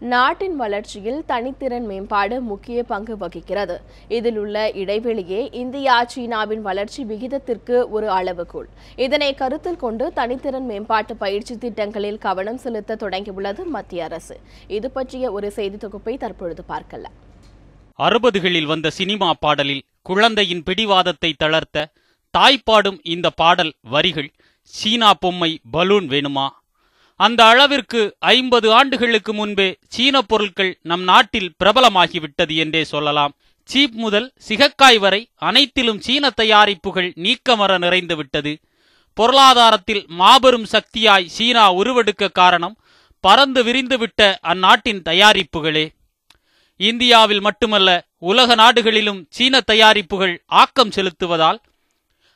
நாட்டின் வளர்ச்சியில் தனித்திறன் மேம்பாடு முக்கிய பங்கு வகிக்கிறது. இதில் உள்ள இடைவெளியே இந்தியா சீனாவின் வளர்ச்சி விகிதத்திற்கு ஒரு அளவுகோல். இதனை கருத்தில் கொண்டு தனித்திறன் மேம்பாட்டு பயிற்சி திட்டங்களில் கவனம் செலுத்த தொடங்கியுள்ளது மத்திய அரசு. இது பற்றிய ஒரு செய்தி தொகுப்பை தற்பொழுது பார்க்கலாம் அறுபதுகளில் வந்த சினிமா பாடலில் குழந்தையின் பிடிவாதத்தை தளர்த்த தாய் பாடும் இந்த பாடல் வரிகள் சீனா பொம்மை பலூன் வேணுமா? அந்த அளவிற்கு ஐம்பது ஆண்டுகளுக்கு முன்பே சீன பொருட்கள் நம் நாட்டில் பிரபலமாகிவிட்டது என்றே சொல்லலாம். சீப் முதல் சிகக்காய் வரை அனைத்திலும் சீன தயாரிப்புகள் நீக்கமர நிறைந்து விட்டது. பொருளாதாரத்தில் மாபெரும் சக்தியாய் சீனா உருவெடுக்க காரணம் பறந்து விரிந்துவிட்ட அந்நாட்டின் தயாரிப்புகளே. இந்தியாவில் மட்டுமல்ல உலக நாடுகளிலும் சீன தயாரிப்புகள் ஆக்கம் செலுத்துவதால்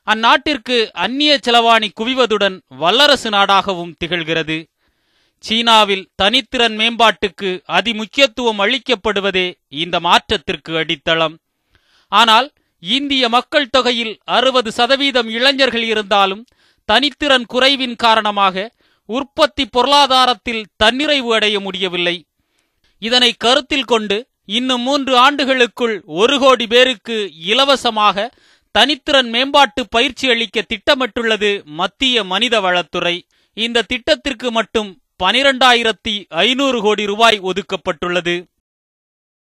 அந்நாட்டிற்கு அந்நிய செலவாணி குவிவதுடன் வல்லரசு நாடாகவும் திகழ்கிறது. சீனாவில் தனித்திறன் மேம்பாட்டுக்கு அதிமுக்கியத்துவம் அளிக்கப்படுவதே இந்த மாற்றத்திற்கு அடித்தளம். ஆனால் இந்திய மக்கள் தொகையில் அறுபது சதவீதம் இளைஞர்கள் இருந்தாலும் தனித்திறன் குறைவின் காரணமாக உற்பத்தி பொருளாதாரத்தில் தன்னிறைவு அடைய முடியவில்லை. இதனை கருத்தில் கொண்டு இன்னும் மூன்று ஆண்டுகளுக்குள் ஒரு கோடி பேருக்கு இலவசமாக தனித்திறன் மேம்பாட்டு பயிற்சி அளிக்க திட்டமிட்டுள்ளது மத்திய மனித வளத்துறை இந்த திட்டத்திற்கு மட்டும் பனிரெண்டாயிரத்தி ஐநூறு கோடி ரூபாய் ஒதுக்கப்பட்டுள்ளது.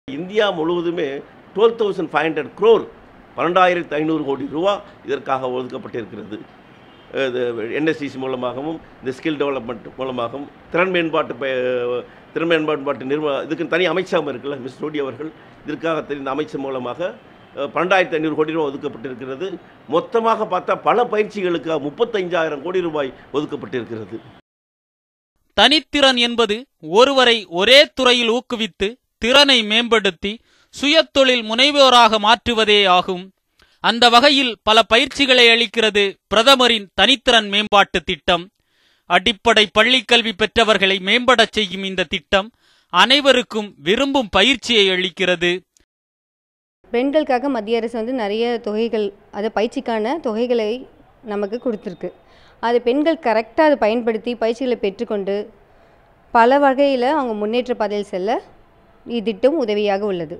இந்தியா முழுவதுமே twelve thousand five hundred crore பன்னெண்டாயிரத்து ஐநூறு கோடி ரூபா இதற்காக ஒதுக்கப்பட்டிருக்கிறது. இது என்எஸ்சிசி மூலமாகவும் இந்த ஸ்கில் டெவலப்மெண்ட் மூலமாகவும் திறன் மேம்பாட்டு திறன் மேம்பாட்டு நிறுவ இதுக்கு தனி அமைச்சகம் இருக்குல்ல மிஸ் ரோடி அவர்கள். இதற்காக தெரிந்த அமைச்சர் மூலமாக பன்னெண்டாயிரத்தி பன்னெண்டாயிரத்து ஐநூறு கோடி ரூபாய் ஒதுக்கப்பட்டிருக்கிறது. மொத்தமாக பார்த்தா பல பயிற்சிகளுக்கு முப்பத்தஞ்சாயிரம் கோடி ரூபாய் ஒதுக்கப்பட்டிருக்கிறது. தனித்திறன் என்பது ஒருவரை ஒரே துறையில் ஊக்குவித்து திறனை மேம்படுத்தி சுயத்தொழில் முனைவோராக மாற்றுவதே ஆகும். அந்த வகையில் பல பயிற்சிகளை அளிக்கிறது பிரதமரின் தனித்திறன் மேம்பாட்டு திட்டம். அடிப்படை பள்ளிக்கல்வி பெற்றவர்களை மேம்படச் செய்யும் இந்த திட்டம் அனைவருக்கும் விரும்பும் பயிற்சியை அளிக்கிறது. பெண்களுக்காக மத்திய அரசு வந்து நிறைய தொகைகள் அது பயிற்சிக்கான தொகைகளை நமக்கு கொடுத்துருக்கு. அது பெண்கள் கரெக்டாக அதை பயன்படுத்தி பயிற்சிகளை பெற்றுக்கொண்டு பல வகையில் அவங்க முன்னேற்ற பாதையில் செல்ல இத்திட்டம் உதவியாக உள்ளது.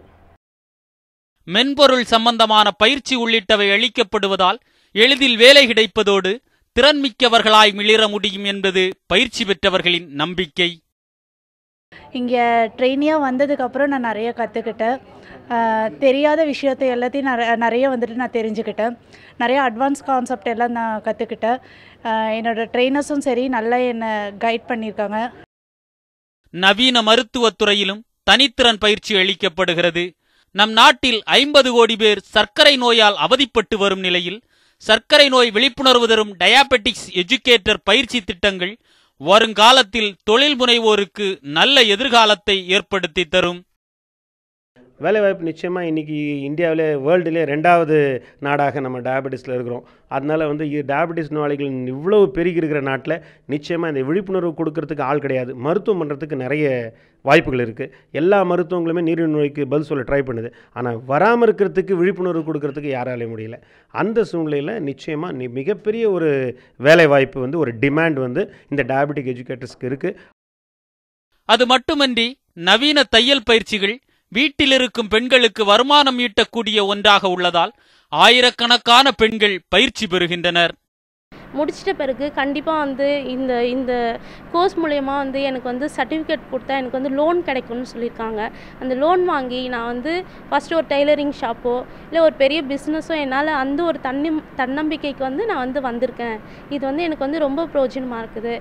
மென்பொருள் சம்பந்தமான பயிற்சி உள்ளிட்டவை அளிக்கப்படுவதால் எளிதில் வேலை கிடைப்பதோடு திறன்மிக்கவர்களாய் மிளிர முடியும் என்பது பயிற்சி பெற்றவர்களின் நம்பிக்கை. இங்கே ட்ரெயினியாக வந்ததுக்கப்புறம் நான் நிறைய கற்றுக்கிட்டேன் தெரியாத விஷயத்தை எல்லாத்தையும் நிறைய நிறைய வந்துட்டு நான் தெரிஞ்சுக்கிட்டேன். நிறைய அட்வான்ஸ் கான்செப்ட் எல்லாம் நான் கற்றுக்கிட்டேன் என்னோட ட்ரெயினர்ஸும் சரி நல்லா என்னை கைட் பண்ணியிருக்காங்க. நவீன மருத்துவத் துறையிலும் தனித்திறன் பயிற்சி அளிக்கப்படுகிறது. நம் நாட்டில் ஐம்பது கோடி பேர் சர்க்கரை நோயால் அவதிப்பட்டு வரும் நிலையில் சர்க்கரை நோய் விழிப்புணர்வு தரும் டயாபெட்டிக்ஸ் எஜுகேட்டர் பயிற்சி திட்டங்கள் வருங்காலத்தில் தொழில் முனைவோருக்கு நல்ல எதிர்காலத்தை ஏற்படுத்தி தரும். வேலைவாய்ப்பு நிச்சயமாக இன்றைக்கி இந்தியாவிலே வேர்ல்டுலே ரெண்டாவது நாடாக நம்ம டயபெட்டிஸில் இருக்கிறோம். அதனால் வந்து டயபெட்டிஸ் நோயாளிகள் இவ்வளவு பெருகி இருக்கிற நாட்டில் நிச்சயமாக இந்த விழிப்புணர்வு கொடுக்கறதுக்கு ஆள் கிடையாது. மருத்துவம் பண்ணுறதுக்கு நிறைய வாய்ப்புகள் இருக்குது எல்லா மருத்துவங்களுமே நீரிழிவு நோய்க்கு பதில் சொல்ல ட்ரை பண்ணுது. ஆனால் வராமல் இருக்கிறதுக்கு விழிப்புணர்வு கொடுக்கறதுக்கு யாராலையும் முடியல. அந்த சூழ்நிலையில் நிச்சயமாக நீ மிகப்பெரிய ஒரு வேலை வாய்ப்பு வந்து ஒரு டிமாண்ட் வந்து இந்த டயபெட்டிக் எஜுகேட்டர்ஸ்க்கு இருக்குது அது மட்டுமன்றி நவீன தையல் பயிற்சிகள் வீட்டில் இருக்கும் பெண்களுக்கு வருமானம் ஈட்டக்கூடிய ஒன்றாக உள்ளதால் ஆயிரக்கணக்கான பெண்கள் பயிற்சி பெறுகின்றனர். முடிச்சிட்ட பிறகு கண்டிப்பாக வந்து இந்த இந்த கோர்ஸ் மூலயமா வந்து எனக்கு வந்து சர்டிஃபிகேட் கொடுத்தா எனக்கு வந்து லோன் கிடைக்கும்னு சொல்லியிருக்காங்க. அந்த லோன் வாங்கி நான் வந்து ஃபஸ்ட்டு ஒரு டெய்லரிங் ஷாப்போ இல்லை ஒரு பெரிய பிஸ்னஸோ என்னால் அந்த ஒரு தன்னி தன்னம்பிக்கைக்கு வந்து நான் வந்து வந்திருக்கேன். இது வந்து எனக்கு வந்து ரொம்ப பிரயோஜனமாக இருக்குது.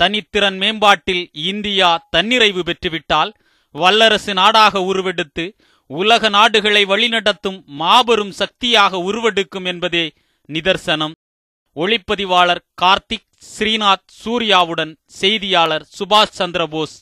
தனித்திறன் மேம்பாட்டில் இந்தியா தன்னிறைவு பெற்றுவிட்டால் வல்லரசு நாடாக உருவெடுத்து உலக நாடுகளை வழிநடத்தும் மாபெரும் சக்தியாக உருவெடுக்கும் என்பதே நிதர்சனம். ஒளிப்பதிவாளர் கார்த்திக் ஸ்ரீநாத் சூர்யாவுடன் செய்தியாளர் சுபாஷ் சந்திரபோஸ்.